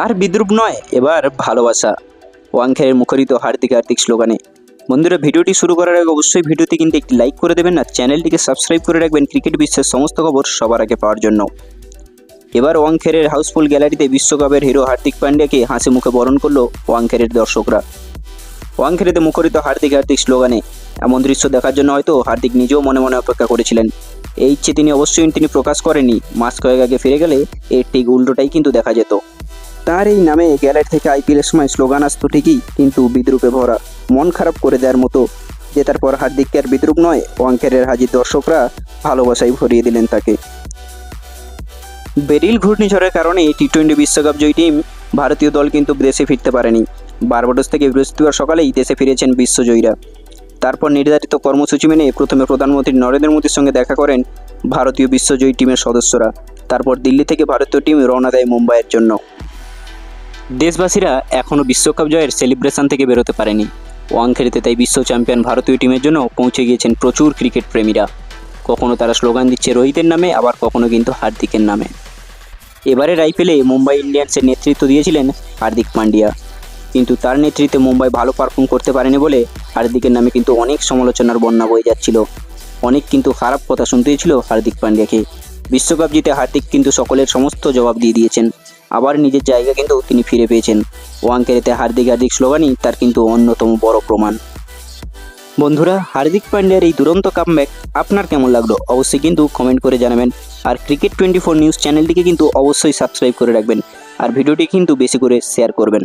আর বিদ্রুপ নয়, এবার ভালোবাসা। ওয়াংখেরের মুখরিত হার্দিক হার্দিক স্লোগানে। বন্ধুরা, ভিডিওটি শুরু করার আগে অবশ্যই ভিডিওতে কিন্তু একটি লাইক করে দেবেন আর চ্যানেলটিকে সাবস্ক্রাইব করে রাখবেন ক্রিকেট বিশ্বের সমস্ত খবর সবার আগে পাওয়ার জন্য। এবার ওয়াংখেরের হাউসফুল গ্যালারিতে বিশ্বকাপের হিরো হার্দিক পান্ডিয়াকে হাসি মুখে বরণ করল ওয়াংখেরের দর্শকরা। ওয়াংখেরেতে মুখরিত হার্দিক হার্দিক স্লোগানে, এমন দৃশ্য দেখার জন্য হয়তো হার্দিক নিজেও মনে মনে অপেক্ষা করেছিলেন। এই ইচ্ছে তিনি অবশ্যই তিনি প্রকাশ করেনি মাস কয়েক আগে ফিরে গেলে এর ঠিক উল্টোটাই কিন্তু দেখা যেত। তার এই নামে গ্যালারি থেকে আইপিএলের সময় স্লোগান আসতো ঠিকই, কিন্তু বিদ্রুপে ভরা, মন খারাপ করে দেওয়ার মতো। জেতার পর হার্দিককে আর বিদ্রুপ নয় ওয়াংখেরের হাজির দর্শকরা ভালোবাসায় ভরিয়ে দিলেন তাকে। বেরিল ঘূর্ণিঝড়ের কারণে টি টোয়েন্টি বিশ্বকাপ জয়ী টিম ভারতীয় দল কিন্তু দেশে ফিরতে পারেনি। বারবাডোস থেকে বৃহস্পতিবার সকালেই দেশে ফিরেছেন বিশ্বজয়ীরা তারপর নির্ধারিত কর্মসূচি মেনে প্রথমে প্রধানমন্ত্রী নরেন্দ্র মোদীর সঙ্গে দেখা করেন ভারতীয় বিশ্বজয়ী টিমের সদস্যরা। তারপর দিল্লি থেকে ভারতীয় টিম রওনা দেয় মুম্বাইয়ের জন্য। দেশবাসীরা এখনও বিশ্বকাপ জয়ের সেলিব্রেশন থেকে বেরোতে পারেনি। ওয়াংখেড়েতে তাই বিশ্ব চ্যাম্পিয়ন ভারতীয় টিমের জন্য পৌঁছে গিয়েছেন প্রচুর ক্রিকেট প্রেমীরা। কখনো তারা স্লোগান দিচ্ছে রোহিতের নামে, আবার কখনো কিন্তু হার্দিকের নামে। এবারের আইপিএলে মুম্বাই ইন্ডিয়ান্সের নেতৃত্ব দিয়েছিলেন হার্দিক পান্ডিয়া। কিন্তু তার নেতৃত্বে মুম্বাই ভালো পারফর্ম করতে পারেনি বলে হার্দিকের নামে কিন্তু অনেক সমালোচনার বন্যা বয়ে যাচ্ছিল। অনেক কিন্তু খারাপ কথা শুনতে হয়েছিল হার্দিক পান্ডিয়াকে। বিশ্বকাপ জিতে হার্দিক কিন্তু সকলের সমস্ত জবাব দিয়ে দিয়েছেন। আবার নিজের জায়গা কিন্তু তিনি ফিরে পেয়েছেন। ওয়াংকেরেতে হার্দিক হার্দিক স্লোগানই তার কিন্তু অন্যতম বড় প্রমাণ। বন্ধুরা, হার্দিক পান্ডিয়ার এই দুরন্ত কামব্যাক আপনার কেমন লাগল? অবশ্যই কিন্তু কমেন্ট করে জানাবেন। আর ক্রিকেট টোয়েন্টি ফোর নিউজ চ্যানেলটিকে কিন্তু অবশ্যই সাবস্ক্রাইব করে রাখবেন। আর ভিডিওটি কিন্তু বেশি করে শেয়ার করবেন।